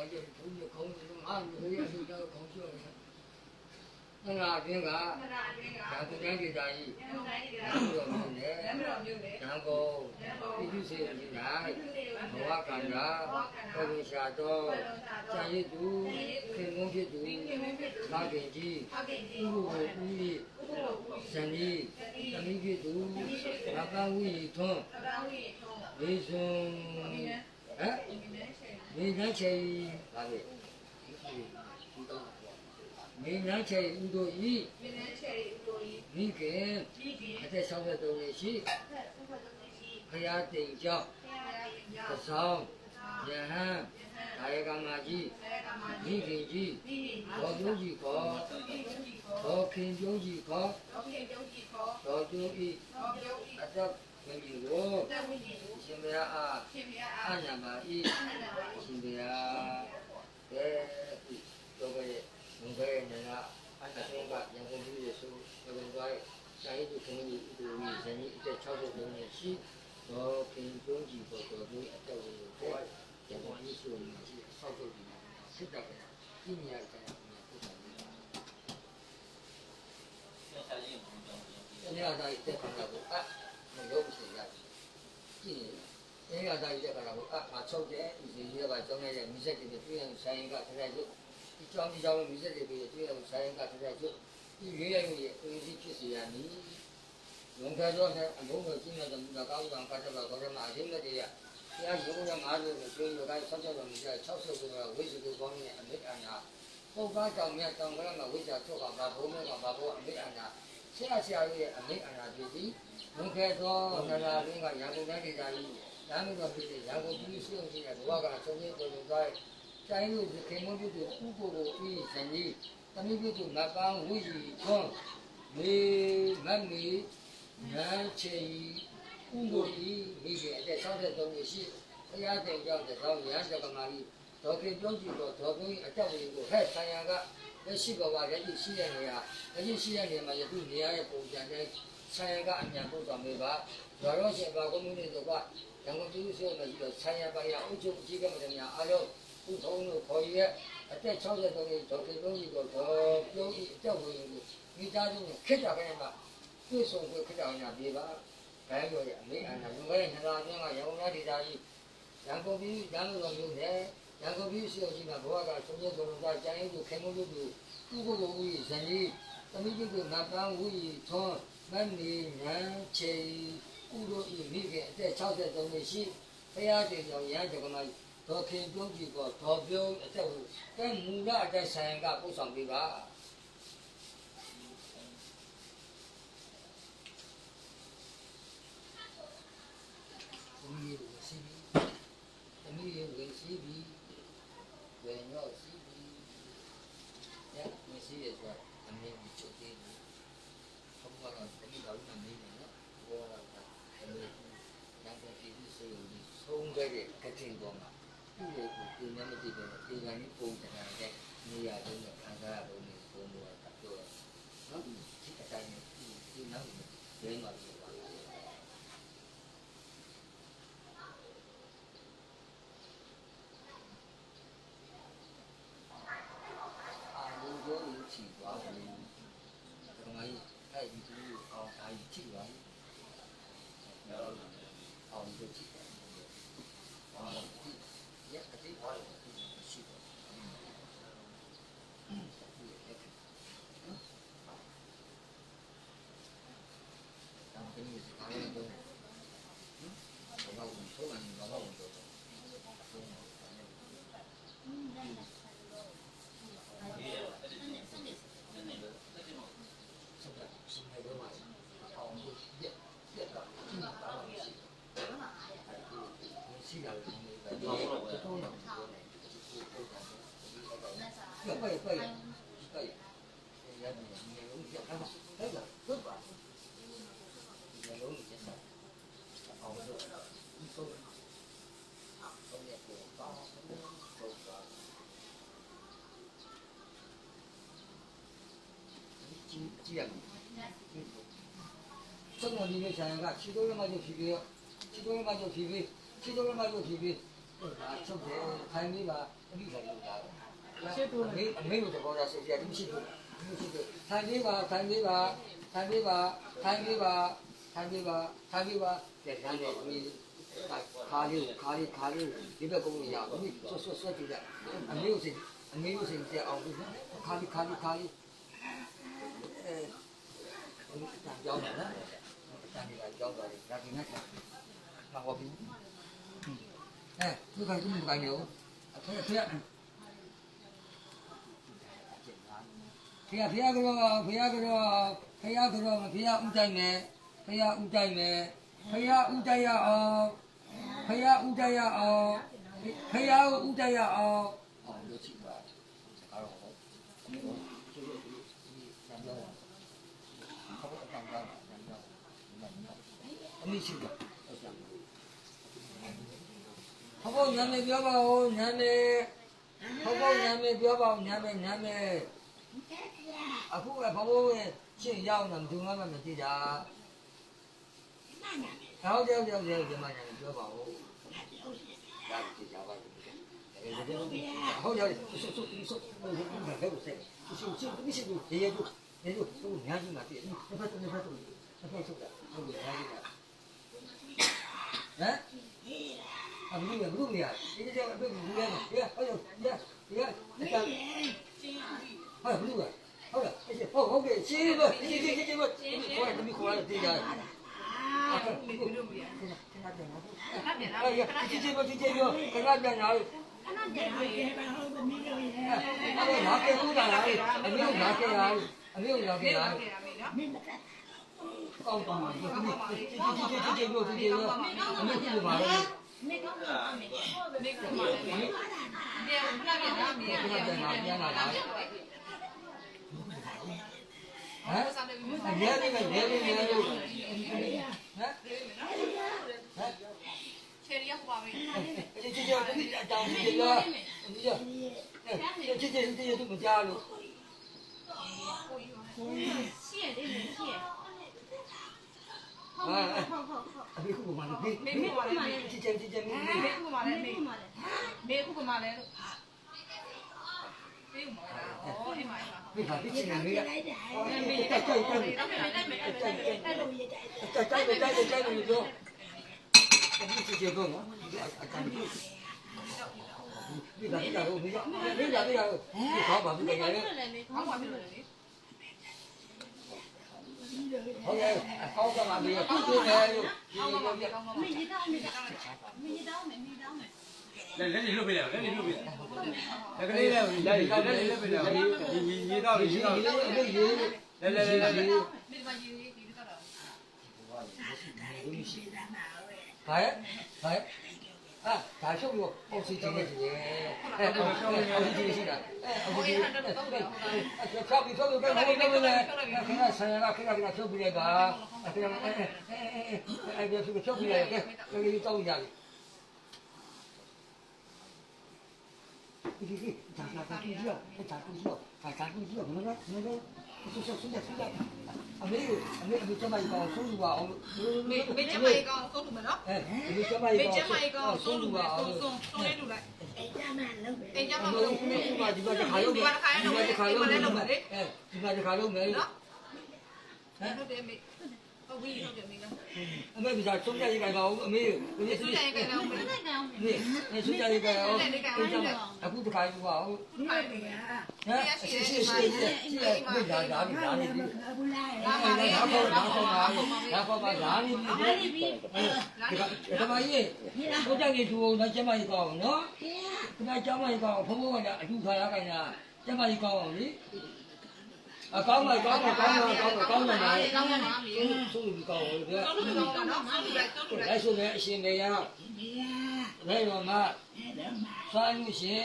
ပါရဲ့ဘုန်းကြီးခေါင်းကြီးငါမျိုးရဲ့ဆိုတော့ခေါင်းကျော်တယ်။အနာခြင်းကမနာခြင်းကဒါသူတိုင်းဒေသကြီးရန်ကုန်တိုင်းဒေသကြီးတော်မြို့နယ်ရန်ကုန်မြို့နယ်ရန်ကုန်ပြည်သူစေတီ၌ဘဝကံကဘုရားရှာတော်ဆံရည်သူခင်မုန်းဖြစ်သူသာခင်ကြီးဥပ္ပိုလ်ဦးကြီးဇနီးသမီးဖြစ်သူဘာကဝီထွန်းဘာကဝီထွန်းဘေးစွန်ဟမ် မိနှချေဒါလေမိနှချေဥတို့ဤမိနှချေဥတို့ဤမိခင်မိခင်အသက်63နှစ်ရှိဘုရားတိမ်ကြောင့်သဆောင်းယဟန်ဒါရကမာကြီးမိခင်ကြီးဘောကျုံးကြီးခေါ်ဘောခင်ကျုံးကြီးခေါ်ဘောခင်ကျုံးကြီးခေါ်ဘောကျုံးဤဘောကျုံးဤအသက် ခင်ကြီးကိုတက်ဝိညာဉ်ကိုရှင်ဘုရားအားရှင်ပြအအားညာမာဤအဲ့ဒါပါရှင်ဘုရားကဲဒီတော့ကဲငွေနဲ့ကအတဆုံးကရန်ကုန်ပြည်ရဲ့ဆိုရန်ကုန်တိုင်းဆိုင်သူခင်ကြီးဥပဒေဇနီးအသက်63နှစ်ရှိဒေါ်ခင်ပြုံးကြီးကိုဒေါ်ပြုံးအသက်ဝင်ကိုရန်ကုန်ပြည်ဆိုနေရှိဆောက်ထုတ်ပြီးစစ်တပ်ကပြည်ညာကပြန်ပို့ဆောင်နေတာ။နေရာသားကြီးတက်ခါတော့အမရုပ်စီရ။ကြည့်နေနေရာသားကြီးတက်ခါ တော့အမချုပ်တယ်ဒီစီရပါကျောင်းရဲ့မိစက်တွေတွေ့ရင်ဆိုင်ကထထကျုပ်ဒီကျောင်းဒီကျောင်းမိစက်တွေတွေ့ရင်ဆိုင်ကထထကျုပ်ဒီရွေးရည်ရဲ့အင်းစီဖြစ်စီရနီး။လုံခါတော့အလုံးကိုကျင်းတဲ့မူကောင်းကောင်ကတ်တော့တော့မှအရင်ကတည်းကတရားရုံးရမှာလို့ဆိုရင်တော့ဆောက်ချက်တော်မူကြ60ကိုဝိဇ္ဇကိုကောင်းနေအမိအနာပုတ်ကားကြောင့်မြတ်တောင်ကလေးမှာဝိဇ္ဇထုတ်ပါဘာဘုံမဲ့ကဘာဘုံအမိအနာဆရာဆရာကြီးရဲ့အမိတ်အနာပြည်သည်ဝန်ခဲသောနလာရင်းကရန်ကုန်တိုင်းဒေသကြီး ရန်ကုန်တော်ပြည်ရန်ကုန်ပြည်စုံကြီးရဲ့ဘဝကဆုံးဖြတ်တော်မူသွားတိုင်းလူခင်မုန်းပြုသူဥပ္ပိုလ်ကိုဤဇနီးတမိပြုသူမပန်းဝိကြီးထွန်းမေမမီနန်းချေဥပ္ပိုလ်ဤမိခင်အသက်63နှစ်ရှိဘုရားတင်ကြောင့်တောင်းရန်တက္ကမကြီးဒေါခင်ပြုံးကြည့်တော့ဒေါခင်အတက်ဝင်ကိုဟဲ့ဆံရကလက်ရှိဘဝရဲ့ရှိတဲ့နေရာအရင်ရှိရနေမှာယခုနေရတဲ့ပုံစံနဲ့ ဆိုင်ရကအမြန်ပို့ဆောင်ပေးပါ။ရောရောရှင်ဘာကုန်းမှုတွေတော့ကရန်ကုန်ပြည်သူ့ဆိုနေပြီးတော့ဆိုင်ရပိုင်းရအုပ်ချုပ်အကြီးကမတည်းများအားလုံးဥထုံးတို့ခေါ်ရဲအသက်63နှစ်ဒေါက်တာလုံးကြီးတော့တော့ပြုံးကြီးအတက်ဝင်ကိုမိသားစုနဲ့ခက်ကြခိုင်းမှာတွေ့ဆုံခွင့်ခက်ကြအောင်ညာပေးပါ။ဘိုင်းရောရဲ့အမေအနာလူငယ်နှစ်လာပြင်းကရန်ကုန်သားဒေသကြီးရန်ကုန်ပြည်ရန်ကုန်တော်မျိုးနဲ့ရန်ကုန်ပြည်ရှိအောင်ရှိမှာဘဝကဆုံးဖြတ်တော်မူတာကျန်ရင်ကိုခင်မုန်းလို့ဥပ္ပိုလ်ကိုဇနီးသမီးတို့ကငါပန်းဝီထွန်း မနေနန်းချေဥတို့ဤမိခင်အသက်63နှစ်ရှိဘုရားတင်တော်ရဟန်းကြောင့်မှဒေါ်ခင်ပြုံးကြီးကဒေါ်ပြုံးအသက်ကိုကဲမူလအသက်ဆိုင်ကပို့ဆောင်ပေးပါသမီးကိုစီးပြီးသမီးကိုဝင်စီးပြီးဝင်တော့စီးပြီးညဝင်စီးရဆိုအမေကိုချုပ်သေးတယ်ဘုရားကသမီးတော်ကမင်းနေနော်ဘုရားကအမေရန်ကုန်ပြည်သူစေုံကြီးဆုံး ခဲ့တဲ့ကတိပေါ်မှာသူ့ရဲ့ကိုဒီနမတိပဲဒီကနေ့ပုံစံနဲ့နေရာတုံးနဲ့ခံစားရပုံတွေပုံပေါ်တာပြောတယ်နော်ဒီအတိုင်းနဲ့ဒီနောက်ဒဲမှာပြောပါအာရုံကြောကိုချီသွားတယ်။ဒါမှမဟုတ်အဲ့ဒီသူကိုအောင်အားကြီးချီသွားတယ်။အောင်ကိုချီတယ်။အောင်ကိုရက်အတိအားကိုချီတယ်။ဒါကနေ့စကားလေးတော့ဘာလို့ဆိုမှန်းဘာလို့ဆိုတော့ ဆက်တာစဉ်းနေတော့မှအောင်ကိုရက်ရက်တော့ဒီမှာပါလို့ရှိတယ်။ရှိတာလည်းဒီလိုပဲတော့တော့တော့တော့ရပါရပါရပါရရတယ်နေလို့ရတာဟဲ့လားဟုတ်ပါဒီလိုမျိုးကျန်တာအောင်တော့ဒီဆိုတော့ရကိုတော့တော့တော့ ကြည့်ကြည့်ရမယ်စက်တော်ဒီလေးဆိုင်ကခြေတော်ရမကျဖြစ်ပြီးခြေတော်ရမကျဖြစ်ပြီးခြေတော်ရမကျဖြစ်ပြီးချုပ်တယ်ထိုင်ပြီးပါအမိဆိုင်လို့လာရှစ်တူအမေအမေတို့တော့ဆက်ပြတယ်ရှိတယ်ရှိတယ်ထိုင်ပြီးပါထိုင်ပြီးပါထိုင်ပြီးပါထိုင်ပြီးပါထိုင်ပြီးပါထိုင်ပြီးပါတဲ့တန်းတော့အမေခါလေးခါလေးခါလေးဒီဘက်ကုန်းရအောင်အမေဆွတ်ဆွတ်ဆွတ်ကြည့်တယ်အမေကိုစိအမေကိုစိကြအောင်ခါလေးခါလေးခါလေး အဲကြောင်းတယ်နော်တန်ကြီးကကြောင်းသွားတယ်ဒါဒီနဲ့မဟုတ်ဘူးအဲဒီကကြီးမကိုင်းရောအဖေဖေဖေဖေဖေကတော့ဖေကတော့ဖေကတော့ဖေဥတိုင်းမယ်ဖေဥတိုင်းမယ်ဖေဥတိုင်းရအောင်ဖေဥတိုင်းရအောင်ဖေဥတိုင်းရအောင်အောင်လို့ရှိပါအဲ့တော့ဒီလိုဒီလိုဒီလိုညောင်းဘာလို့အတန်းကောင်းညောင်း အမိရှိပါဟုတ်ပါနာမည်ပြောပါဦးနာမည်ဟုတ်ပါနာမည်ပြောပါဦးနာမည်နာမည်အခုကဘဘရဲ့ရှင်းရောက်နေမှမမှမသိတာဟုတ်တယ်ဟုတ်တယ်ဟုတ်တယ်ဒီမှာနာမည်ပြောပါဦးဒါကြည့်ကြပါဦးဟုတ်တယ်ဆုဆုဆုဘယ်လိုလဲဆက်ဆုဆုဒီရှိဒီရေတို့ရေတို့သူညာကြီးမှာတည်းနှစ်ဖက်နှစ်ဖက်နှစ်ဖက်ဆုတာဟုတ်တယ်ညာကြီးက ဟမ်အမင်းကလူမရဒီကြောင်အပြစ်ဘူးရမယ်ရဟောရရရအတန်ဟာလူကဟုတ်လားအဲ့ဟုတ်ဟုတ်ကဲ့ရှင်းရပါရှင်းရှင်းရှင်းပါခေါ်ရတမီခေါ်ရတေးကြတယ်အဲ့ဒီလိုမျိုးရခဏပြန်လာခဏပြန်လာခဏပြန်လာခဏပြန်လာခဏပြန်လာခဏပြန်လာရေဘာလို့သမီးရောရေအဲ့ဒါငါကဲလို့တာလားအမေကငါကဲလားအမေကငါကဲလားမင်းမကဲ 高档嘛，你看你这这这这这个这个，我们不玩了。谢谢，谢谢，谢谢。 နေနေနေလို့ဟမ်ဟမ်ချယ်ရောက်ပါမေဒီဒီဒီအတောင်ဒီလားဒီရဒီဒီဒီဒီမကြားလို့ရှင်းတယ်လေရှင်းဟာအမေကဘာလဲဒီဒီဒီဒီဒီမေဒီခုမှလည်းမေမေခုမှလည်းလို့မေမေဩအိမ်မှာဒီဟာဒီချင်းနေရမေမေမေတိုက်တိုက်တိုက်တိုက်တိုက်တိုက်တိုက်တိုက်တိုက်တိုက်လို့ရတိုက်တိုက်တိုက်တိုက်တိုက်တိုက်လို့ဒီဒီဒီဘောနော်အတန်ဒီဒီကတိကတော့ဒီကဒီကတိကတော့ဒီဘာမှမလုပ်ရဘူးဘာမှမလုပ်နဲ့လေ ဟုတ်ကဲ့အောက်ကမှပြီးတော့သူ့နေလို့ဒီအောက်လိုမှာပြကောင်းကောင်းမေကြီးတောင်းမေကြီးတောင်းမေကြီးတောင်းမေမေတောင်းမေလက်လက်နေလွတ်ပေးလိုက်လက်နေလွတ်ပေးလိုက်လက်ကလေးလည်းလက်လက်လက်လွတ်ပေးလိုက်ညီညီတော့ဒီညီဒီတော့လေးအမေရေးလက်လက်လက်လက်မေဒီမှာယူရေးဒီကတော့ဘာလဲဘာလဲ 啊，大兄哟，好事情的事情，哎，好事情的，哎，好事情，哎，哎，哎，小哎小皮，别别别别别，哎，别别别别别，别别别别别，别别别别别，哎，哎哎哎，哎，别别别别别，别别别别别，别别别别。嘿嘿嘿，咋咋咋回事啊？咋回事？那个那个。 ရောဒါဒါဒီရောမနော်မနော်ဆိုဆိုဆိုဆိုအမေအမေအမေကျမကြီးကောင်းဆုံးလူပါအောင်မေမေကျမကြီးကောင်ဆုံးလို့မနော်အဲဒီကျမမေကြီးကျကောမကြီးကောင်င်းဆုံးဆုံးလူလို့ပါအောင်ဆုံးဆုံးဆုံးလေးလူလိုက်အိမ်ကြမှာလုပ်ပဲအိမ်ကြအမှာမေလို့ဒီမှာဒီမှာခါလုံးဒီမှာဒီခါလုံးအဲဒီမှာခါလုံးမယ်နော်ဟုတ်တယ်မေ ဟုတ်ပြီဟုတ်တယ်မေနော်အမေကဆုံးကြရေးကြပါဦးအမေဒီနေ့သူဆုံးတိုင်ကောင်မေလိုက်ကောင်မေနေ့နေ့ဆုံးကြရေးကြအောင်အခုတခါယူပါဦးသူတိုင်မေဟမ်ရှိရှိရှိရှိရှိအမေလာလာလာနေပြီဘူးလားလာပါလေလာပါလာပါလာပါလာနေပြီလာနေပြီဒီမကြီးကိုကြကြီးသူနော်ကျမကြီးကောင်းနော်ဒီမှာကျမကြီးကောင်းဘုံဘုံကအထူထားရခိုင်းတာကျမကြီးကောင်းလေ အကောင်းမကောင်းမကောင်းမကောင်းမကောင်းမလားကောင်းပါမှာမေဆုံးလူကောင်းလို့ပြဆုံးလို့ကောင်းနော်ဆုံးလို့လိုက်ဆုံးလို့လိုက်လိုက်ဆိုတဲ့အရှင်မေယလဲတော်မှာသာလူရှင်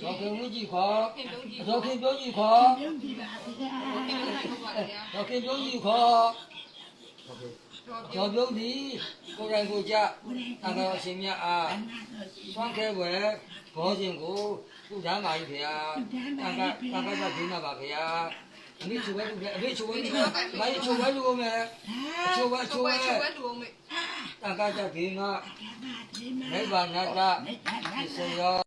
ဒေါက်တာဝင်းကြီးခေါ်ခင်ပြုံးကြီးဒေါက်ခင်ပြောကြီးခေါ်ပြုံးကြည့်ပါဗျာခင်ပြုံးကြီးဟုတ်ပါလေဒေါက်ခင်ပြောကြီးခေါ်ကျော်ပြုံးဒီကိုယ်တိုင်ကိုကြအကောင်အရှင်မြတ်အားသွမ်းခဲဝဲဘောရှင်ကိုသူ့ဓမ္မကြီးဖေဟာတန်ခါတန်ခါကဒိနာပါဖေဟာ 你出外路面，你出外路面，买出外路面，出外出外，大家在听啊，没办法的，你说要。